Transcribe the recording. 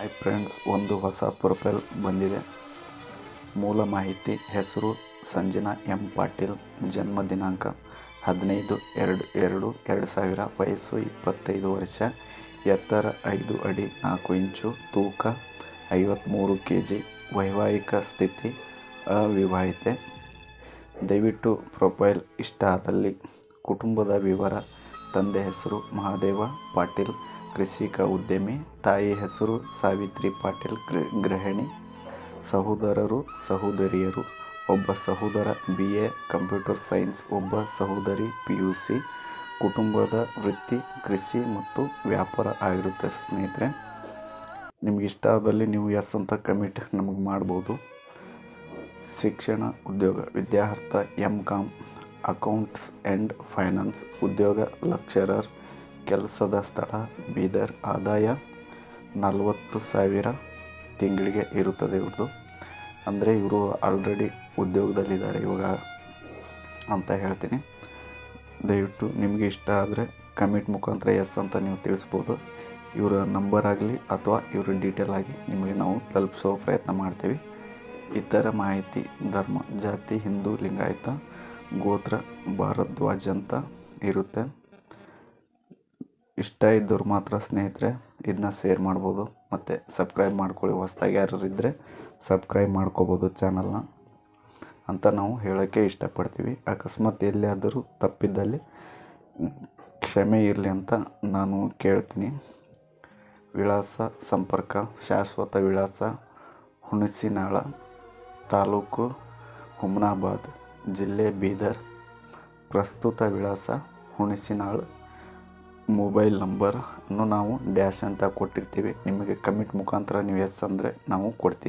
Hi friends ಒಂದು ಹೊಸ profile ಬಂದಿದೆ. ಮೂಲ ಮಾಹಿತಿ, ಹೆಸರು ಸಂಜನಾ ಎಂ ಪಾಟೀಲ್, ಜನ್ಮ ದಿನಾಂಕ ಹದಿನೈದು ಎರಡು ಎರಡು ಎರಡು ಸಾವಿರ ವಯಸ್ಸು ಇಪ್ಪತ್ತೈದು ವರ್ಷ, ಎತ್ತರ ಐದು ಅಡಿ ನಾಲ್ಕು ಇಂಚು, ತೂಕ ಐವತ್ತ್ಮೂರು ಕೆ ಜಿ ವೈವಾಹಿಕ ಸ್ಥಿತಿ ಅವಿವಾಹಿತೆ. ದಯವಿಟ್ಟು ಪ್ರೊಫೈಲ್ ಇಷ್ಟ ಆದಲ್ಲಿ ಕುಟುಂಬದ ವಿವರ, ತಂದೆ ಹೆಸರು ಮಹಾದೇವ ಪಾಟೀಲ್ ಕೃಷಿಕ ಉದ್ಯಮಿ, ತಾಯಿ ಹೆಸರು ಸಾವಿತ್ರಿ ಪಾಟೀಲ್ ಗೃಹಿಣಿ, ಸಹೋದರರು, ಸಹೋದರಿಯರು, ಒಬ್ಬ ಸಹೋದರ ಬಿ ಎ ಕಂಪ್ಯೂಟರ್ ಸೈನ್ಸ್, ಒಬ್ಬ ಸಹೋದರಿ ಪಿ ಯು ಸಿ ಕುಟುಂಬದ ವೃತ್ತಿ, ಕೃಷಿ ಮತ್ತು ವ್ಯಾಪಾರ ಆಗಿರುತ್ತೆ ಸ್ನೇಹಿತರೆ. ನಿಮ್ಗೆ ಇಷ್ಟ ಆದಲ್ಲಿ ನೀವು ಎಸ್ ಅಂತ ಕಮಿಟ್ ನಮಗೆ ಮಾಡ್ಬೋದು. ಶಿಕ್ಷಣ ಉದ್ಯೋಗ, ವಿದ್ಯಾರ್ಥ M com accounts and finance ಉದ್ಯೋಗ ಲೆಕ್ಚರರ್ ಕೆಲಸದ ಸ್ಥಳ ಬೀದರ್ ಆದಾಯ ನಲವತ್ತು ಸಾವಿರ ತಿಂಗಳಿಗೆ ಇರುತ್ತದೆ ಇವ್ರದ್ದು ಅಂದರೆ ಇವರು ಆಲ್ರೆಡಿ ಉದ್ಯೋಗದಲ್ಲಿದ್ದಾರೆ ಇವಾಗ ಅಂತ ಹೇಳ್ತೀನಿ. ದಯವಿಟ್ಟು ನಿಮಗೆ ಇಷ್ಟ ಆದರೆ ಕಮೆಂಟ್ ಮುಖಾಂತರ ಎಸ್ ಅಂತ ನೀವು ತಿಳಿಸ್ಬೋದು. ಇವರ ನಂಬರ್ ಆಗಲಿ ಅಥವಾ ಇವರ ಡೀಟೇಲ್ ಆಗಿ ನಿಮಗೆ ನಾವು ತಲುಪಿಸೋ ಪ್ರಯತ್ನ ಮಾಡ್ತೀವಿ. ಇತರ ಮಾಹಿತಿ, ಧರ್ಮ, ಜಾತಿ, ಹಿಂದೂ, ಲಿಂಗಾಯತ, ಗೋತ್ರ, ಭಾರದ್ವಾಜ್ ಅಂತ ಇರುತ್ತೆ. ಇಷ್ಟ ಇದ್ದವ್ರು ಮಾತ್ರ ಸ್ನೇಹಿತರೆ ಇದನ್ನ ಶೇರ್ ಮಾಡ್ಬೋದು. ಮತ್ತು ಸಬ್ಸ್ಕ್ರೈಬ್ ಮಾಡ್ಕೊಳ್ಳಿ ಹೊಸ್ದಾಗಿ ಯಾರು ಇದ್ದರೆ ಸಬ್ಸ್ಕ್ರೈಬ್ ಮಾಡ್ಕೋಬೋದು ಚಾನಲ್ನ ಅಂತ ನಾವು ಹೇಳೋಕ್ಕೆ ಇಷ್ಟಪಡ್ತೀವಿ. ಅಕಸ್ಮಾತ್ ಎಲ್ಲಿಯಾದರೂ ತಪ್ಪಿದ್ದಲ್ಲಿ ಕ್ಷಮೆ ಇರಲಿ ಅಂತ ನಾನು ಕೇಳ್ತೀನಿ. ವಿಳಾಸ, ಸಂಪರ್ಕ, ಶಾಶ್ವತ ವಿಳಾಸ, ಹುಣಸಿನಾಳ, ತಾಲೂಕು, ಹುಮನಾಬಾದ್, ಜಿಲ್ಲೆ ಬೀದರ್, ಪ್ರಸ್ತುತ ವಿಳಾಸ, ಹುಣಸಿನಾಳ್. ಮೊಬೈಲ್ ನಂಬರನ್ನು ನಾವು ಡ್ಯಾಶ್ ಅಂತ ಕೊಟ್ಟಿರ್ತೀವಿ. ನಿಮಗೆ ಕಮಿಟ್ ಮುಖಾಂತರ ನೀವು ಎಸ್ ಅಂದರೆ ನಾವು ಕೊಡ್ತೀವಿ.